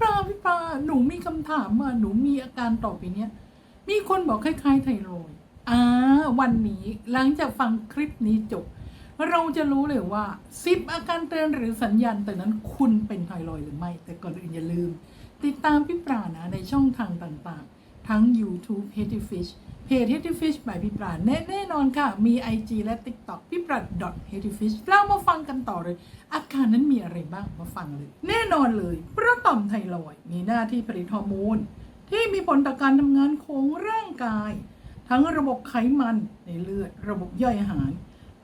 ปลาพี่ปลาหนูมีคำถามมาหนูมีอาการต่อไปเนี้ย มีคนบอกคล้ายๆไทรอย์อ่าวันนี้หลังจากฟังคลิปนี้จบ เราจะรู้เลยว่าสิบอาการเตือนหรือสัญญาณแต่นั้นคุณเป็นไทรอย์หรือไม่ แต่ก่อนอื่นอย่าลืม ติดตามพี่ปลานะในช่องทางต่างๆ ทั้ง YouTube h e a d y Fish เพจ h e a d y Fish by พี่ปราแน่แน่นอนค่ะ มี IG และ TikTok พี่ปรา h e a d y Fish เรามาฟังกันต่อเลย อาการนั้นมีอะไรบ้างมาฟังเลย แน่นอนเลยเพราะต่อมไทรอยมีหน้าที่ผลิตฮอร์โมนที่มีผลต่อการทำงานของร่างกาย ทั้งระบบไขมันในเลือด ระบบย่อยอาหาร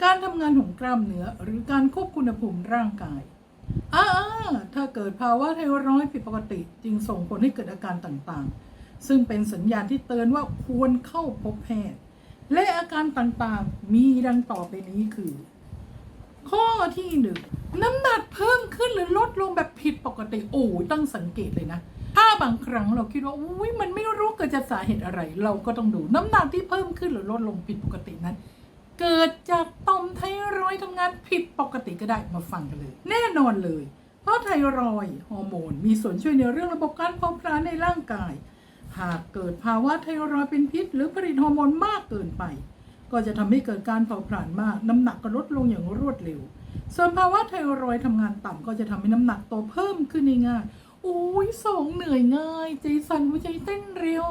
การทำงานของกล้ามเนื้อหรือการควบคุมอุณหภูมิร่างกายอ่าถ้าเกิดภาวะไทรอยด์ผิดปกติ จึงส่งผลให้เกิดอาการต่างๆ ซึ่งเป็นสัญญาณที่เตือนว่าควรเข้าพบแพทย์ และอาการต่างๆ มีดังต่อไปนี้คือ ข้อที่หนึ่งน้ำหนักเพิ่มขึ้นหรือลดลงแบบผิดปกติโอ้ต้องสังเกตเลยนะ ถ้าบางครั้งเราคิดว่าอุ้ยมันไม่รู้เกิดจากสาเหตุอะไร เราก็ต้องดูน้ำหนักที่เพิ่มขึ้นหรือลดลงผิดปกตินั้น เกิดจากต่อมไทรอยด์ทำงานผิดปกติก็ได้มาฟังกันเลย แน่นอนเลย เพราะไทรอยด์ฮอร์โมนมีส่วนช่วยในเรื่องระบบการเผาผลาญในร่างกาย หากเกิดภาวะไทรอยด์เป็นพิษ หรือผลิตฮอร์โมนมากเกินไป ก็จะทำให้เกิดการเผาผลาญมาก น้ำหนักก็ลดลงอย่างรวดเร็ว ส่วนภาวะไทรอยด์ทำงานต่ำก็จะทำให้น้ำหนักโตเพิ่มขึ้นไง่ายโอ้ยสองเหนื่อยง่าย ใจสั่นหัวใจเต้นเร็ว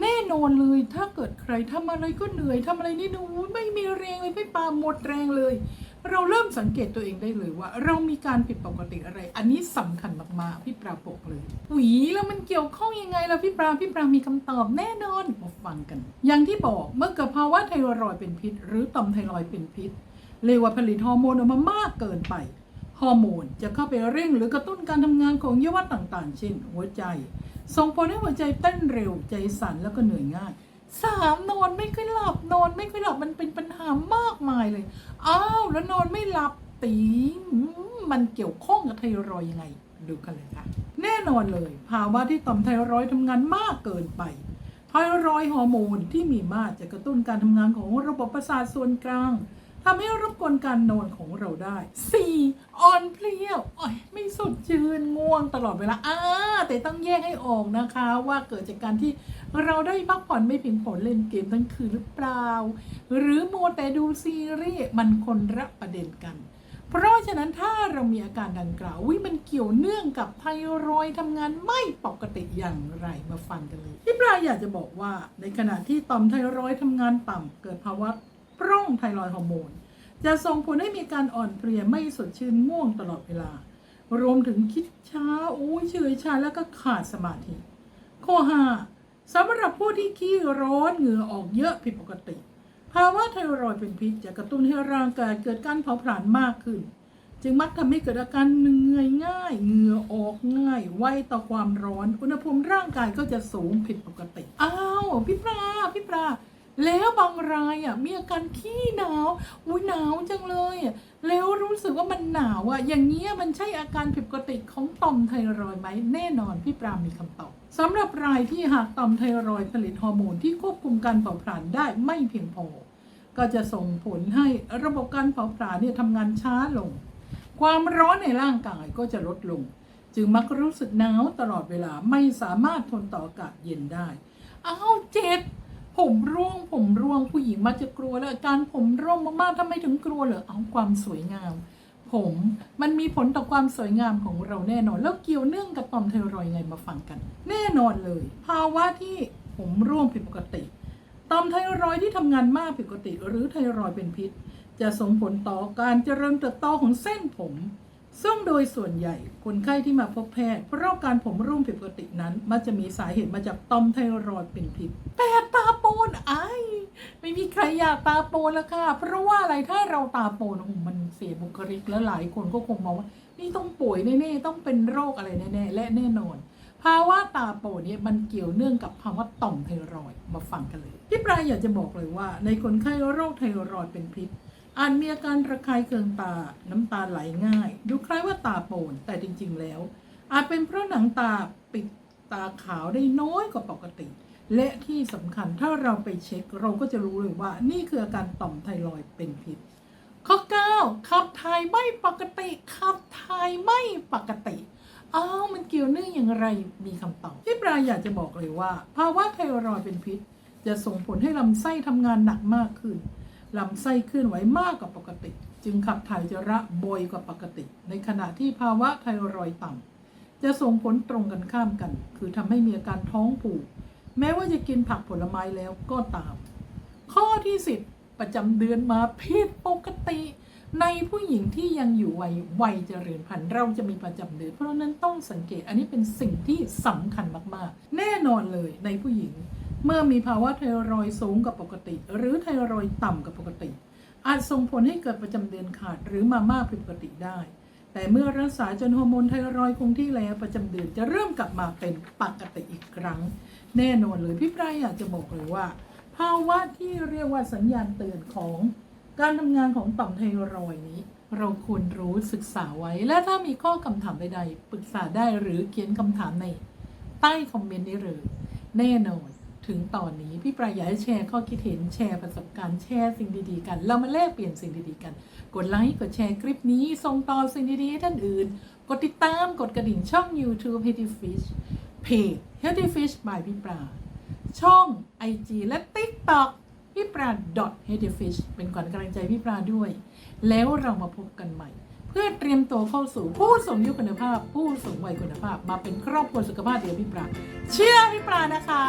แน่นอนเลยถ้าเกิดใครทำอะไรก็เหนื่อยทำอะไรนี่ดูไม่มีแรงเลยไม่ปาหมดแรงเลย เราเริ่มสังเกตตัวเองได้เลยว่า เรามีการผิดปกติอะไร อันนี้สำคัญมากๆพี่ปราบอกเลยหวีแล้วมันเกี่ยวข้องยังไงล่ะพี่ปราพี่ปรามีคำตอบแน่นอนมาฟังกัน อย่างที่บอกเมื่อเกิดภาวะไทรอยเป็นพิษ หรือต่อมไทรอยเป็นพิษเรียกว่าผลิตฮอร์โมนออกมามากเกินไปฮอร์โมนจะเข้าไปเร่งหรือกระตุ้นการทำงานของเยาวัตต่างๆ เช่น หัวใจส่งผลให้หัวใจเต้นเร็วใจสั่นแล้วก็เหนื่อยง่าย สามนอนไม่ค่อยหลับนอนไม่ค่อยหลับมันเป็นปัญหามากมายเลย อ้าวแล้วนอนไม่หลับตีมันเกี่ยวข้องกับไทรอยยังไง ดูกันเลยค่ะแน่นอนเลย ภาวะที่ต่อมไทรอยทำงานมากเกินไปไทรอยฮอร์โมนที่มีมากจะกระตุ้นการทำงานของระบบประสาทส่วนกลางทำให้รบกวนการนอนของเราได้ 4. อ่อนเพลียโอ้ย ดชื่นง่วงตลอดเวลาอ่าแต่ต้องแยกให้ออกนะคะ ว่าเกิดจากการที่เราได้พักผ่อนไม่เพียงพอเล่นเกมทั้งคืนหรือเปล่า หรือมัวแต่ดูซีรีส์มันคนละประเด็นกัน เพราะฉะนั้นถ้าเรามีอาการดังกล่าววิมันเกี่ยวเนื่องกับไทรอยทำงานไม่ปกติอย่างไรมาฟังกันเลยพี่ปลายอยากจะบอกว่า ในขณะที่ต่อมไทรอยทำงานต่ำเกิดภาวะพร่องไทรอยฮอร์โมนจะส่งผลให้มีการอ่อนเพลียไม่สดชื่นง่วงตลอดเวลา รวมถึงคิดช้าโอ้ยเฉยชาแล้วก็ขาดสมาธิ ข้อ 5สำหรับผู้ที่ขี้ร้อนเหงื่อออกเยอะผิดปกติ ภาวะไทรอยด์เป็นพิษจะกระตุ้นให้ร่างกายเกิดการเผาผลาญมากขึ้น จึงมักทำให้เกิดอาการเหนื่อยง่าย เหงื่อออกง่าย ไวต่อความร้อน อุณหภูมิร่างกายก็จะสูงผิดปกติ อ้าวพี่ปลาพี่ปลาแล้วบางรายอะมีอาการขี้หนาว อุ้ยหนาวจังเลยอะ แล้วรู้สึกว่ามันหนาวอะอย่างเงี้ยมันใช่อาการผิดปกติของต่อมไทรอยไหมแน่นอนพี่ปรามีคำตอบสำหรับรายที่หากต่อมไทรอยผลิตฮอร์โมนที่ควบคุมการเผาผลาญได้ไม่เพียงพอ ก็จะส่งผลให้ระบบการเผาผลาญเนี่ยทำงานช้าลง ความร้อนในร่างกายก็จะลดลง จึงมักรู้สึกหนาวตลอดเวลาไม่สามารถทนต่ออากาศเย็นได้อ้าวเจ็ด ผมร่วงผมร่วงผู้หญิงมักจะกลัวแล้วอาการผมร่วงมากๆทำไมถึงกลัวเหรอเอาความสวยงาม ผมมันมีผลต่อความสวยงามของเราแน่นอน แล้วเกี่ยวเนื่องกับต่อมไทรอยด์ไงมาฟังกัน แน่นอนเลย ภาวะที่ผมร่วงผิดปกติต่อมไทรอยด์ที่ทำงานมากผิดปกติ หรือไทรอยด์เป็นพิษ จะส่งผลต่อการเจริญเติบโตของเส้นผม ซึ่งโดยส่วนใหญ่คนไข้ที่มาพบแพทย์เพราะการผมร่วงผิดปกตินั้น มักจะมีสาเหตุมาจากต่อมไทรอยด์เป็นพิษแต่ตา ปนไอ้ไม่มีใครอยากตาโปนแล้วค่ะ เพราะว่าอะไรถ้าเราตาโปนโอ้มันเสียบุคลิกแล้วหลายคนก็คงมองว่า นี่ต้องป่วยแน่ๆต้องเป็นโรคอะไรแน่ๆและแน่นอนภาวะตาโปนเนี่ยมันเกี่ยวเนื่องกับภาวะต่อมไทรอยมาฟังกันเลยพี่ปลายอยากจะบอกเลยว่า ในคนไข้โรคไทรอยเป็นพิษอาจมีอาการระคายเคืองตา น้ำตาไหลง่าย ดูคล้ายว่าตาโปนแต่จริง ๆ แล้ว อาจเป็นเพราะหนังตาปิดตาขาวได้น้อยกว่าปกติ และที่สำคัญถ้าเราไปเช็คเราก็จะรู้เลยว่า นี่คืออาการต่อมไทรอยด์เป็นพิษ ข้อ 9 ขับถ่ายไม่ปกติ ขับถ่ายไม่ปกติอ้าวมันเกี่ยวเนื่องอย่างไรมีคำตอบพี่ปลาอยากจะบอกเลยว่า ภาวะไทรอยด์เป็นพิษ จะส่งผลให้ลำไส้ทำงานหนักมากขึ้นลำไส้เคลื่อนไหวมากกว่าปกติ จึงขับถ่ายจจาระบอยกว่าปกติ ในขณะที่ภาวะไทรอยด์ต่ำจะส่งผลตรงกันข้ามกัน คือทำให้มีอาการท้องผูก แม้ว่าจะกินผักผลไม้แล้วก็ตาม ข้อที่สิบประจำเดือนมาผิดปกติ ในผู้หญิงที่ยังอยู่วัยวัยเจริญพันธุ์เราจะมีประจำเดือน เพราะนั้นต้องสังเกตอันนี้เป็นสิ่งที่สำคัญมากๆ แน่นอนเลยในผู้หญิง เมื่อมีภาวะไทรอยสูงกว่าปกติ หรือไทรอยต่ำกว่าปกติ อาจส่งผลให้เกิดประจำเดือนขาดหรือมามากผิดปกติได้ แต่เมื่อรักษาจนฮอร์โมนไทรอยด์คงที่แล้วประจำเดือนจะเริ่มกลับมาเป็นปกติอีกครั้ง แน่นอนเลยพี่ปรายอยากจะบอกเลยว่า ภาวะที่เรียกว่าสัญญาณเตือนของการทำงานของต่อมไทรอยด์นี้ เราควรรู้ศึกษาไว้ และถ้ามีข้อคำถามใดๆ ปรึกษาได้หรือเขียนคำถามในใต้คอมเมนต์ได้เลยแน่นอน ถึงตอนนี้ พี่ปรายอยากให้แชร์ข้อคิดเห็นแชร์ประสบการณ์แชร์สิ่งดีๆกัน เรามาแลกเปลี่ยนสิ่งดีๆกัน กดไลค์กดแชร์คลิปนี้ส่งต่อสิ่งดีๆให้ท่านอื่น กดติดตามกดกระดิ่งช่อง YouTube Healthy Fish เพจ Healthy Fish by พี่ปราช่อง IG และ TikTok พี่ปรา Healthy Fish เป็นก่อนกำลังใจพี่ปราด้วย แล้วเรามาพบกันใหม่ เพื่อเตรียมตัวเข้าสู่ผู้สูงอายุคุณภาพ ผู้สูงวัยคุณภาพ มาเป็นครอบครัวสุขภาพเดียวพี่ปรา เชื่อพี่ปรานะคะ